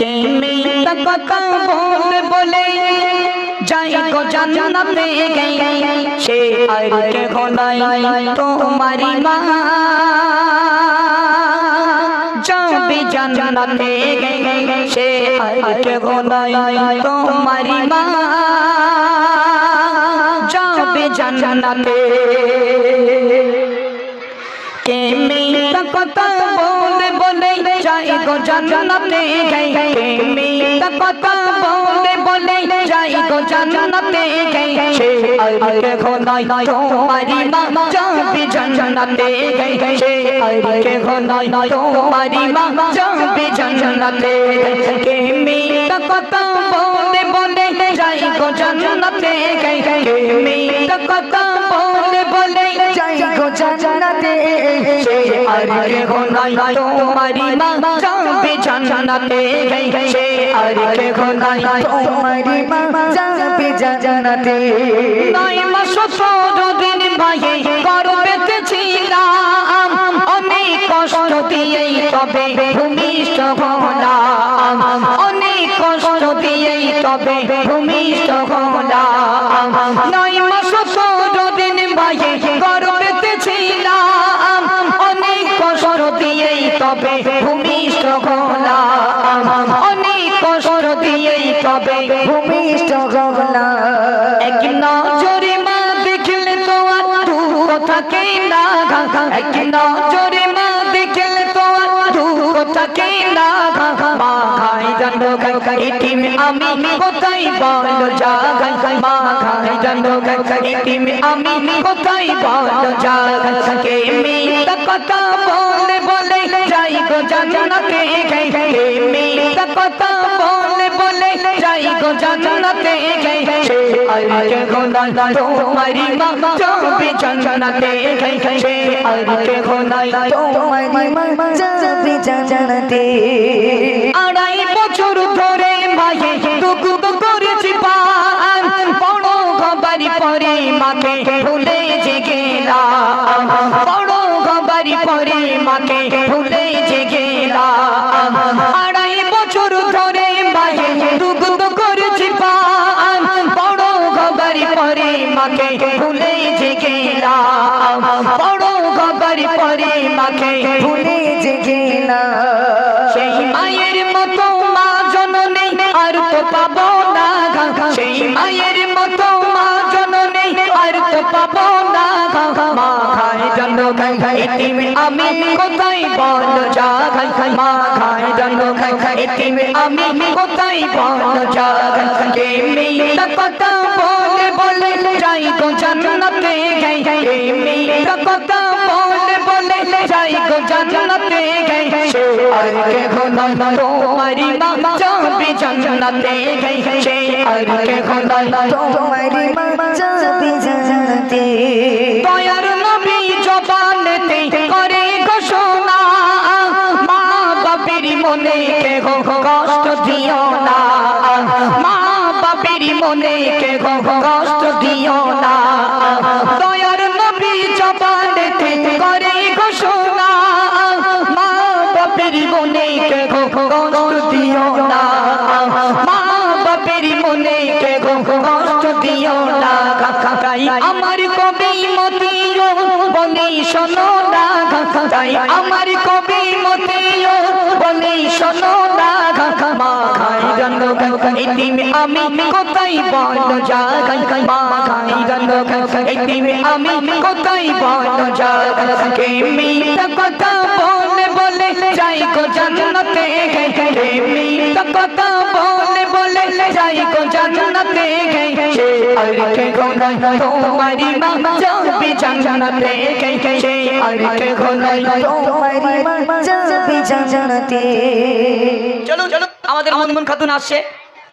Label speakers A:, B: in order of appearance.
A: কে মিথ্যা কথা বলে, যাই গো জান্নাতে গে, সে আর কে খোলাই তোমারি মা। যাবে জান্নাতে গে, সে আর কে খোলাই তোমারি মা। যাবে মিথ্যা কথা বলে বলে যাই গো জান্নাতে গে কে মিথ্যা কথা বলে বলে যাই গো জান্নাতে গে সে আরকে খোলাই তোমারি মা, যাবে জান্নাতে গে সে আরকে খোলাই তোমারি মা, যাবে জান্নাতে কে মিথ্যা কথা বলে বলে যাই গো জান্নাতে গে কে মিথ্যা কথা সে আরকে খোলাই তোমারি মা যাবে জান্নাতে সে আরকে খোলাই
B: তোমারি মা যাবে জানাতে
A: নয় মাস সতেরো দিন ভাইয়ে গর্বেতে ছিলাম অনেক কষ্ট দিয়েই তবে ভূমিষ্ঠ হলাম। অনেক কষ্ট দিয়েই তবে ভূমিষ্ঠ হলাম। নয় মাস সতেরো দিন ভাইয়ে গর্বেতে ছিলাম তবে ভূমিষ্ঠ অনেক কষ্ট দিয়েই তবে
B: ভূমিষ্ঠ
A: নজরে মা দেখলে তো আর দুঃখ থাকে না এক নজরে মা দেখলে তো আর দুঃখ থাকে না মা খাই জানো ইতিম আমি কোথায় বল জাগাই মা খাই জানো ইতিম আমি কোথায় বল জাগাই কে মিথ্যা কথা বলে বলে যাই গো জান্নাতে কে মিথ্যা কথা বলে বলে, যাই গো জান্নাতে আরকে খোলাই তোমারি মা যাবে জান্নাতে আরকে খোলাই
B: তোমারি মা যাবে জানাতে
A: আড়াই বছর ধরে মায়ে দুঃখ করেছি পান, বড় খবরি পরে মাকে ভুলে যে গেলাম। বড় খবরি পরে মাকে ভুলে মাকে ভুলে যে গেলাম বড় খবরি পরে মাকে
B: ভুলে যে গেলা
A: সেই মায়ের মতো মা জননী আর তো পাবো না সেই মায়ের মতো মা জননী আর তো পাবো না মা খায় জন্য আমি কোথায় বল যা মা খায় জন্য আমি কোথায় বল যা কে মিথ্যা কথা বলে যাই গো জান্নাতে গাই গাই মিথ্যা কথা বলে বলে যাই গো জান্নাতে গাই সে আর কে তোমারি মা যাবে জান্নাতে গাই সে আর কে
B: তোমারি মা যাবে জানাতে
A: দয়ার বাপের মনে কে কষ্ট দিও না। দয়ার নবী জবানেতে করে ঘোষণা মা বাপের মনে কে কষ্ট দিও না। মা বাপের মনে কে কষ্ট দিও না। তাই আমার কবি মতিও বলি শোনো না। তাই আমার কবি মতিও বলি শোনো ইতিম আমি কোথায় বল জাগাই মা খাই রঙ্গ ইতিম আমি কোথায় বল জাগাই কে মিথ্যা কথা বলে বলে যাই গো জান্নাতে? কে মিথ্যা কথা বলে চলো চলো আমাদের মনমন খাতুন আসছে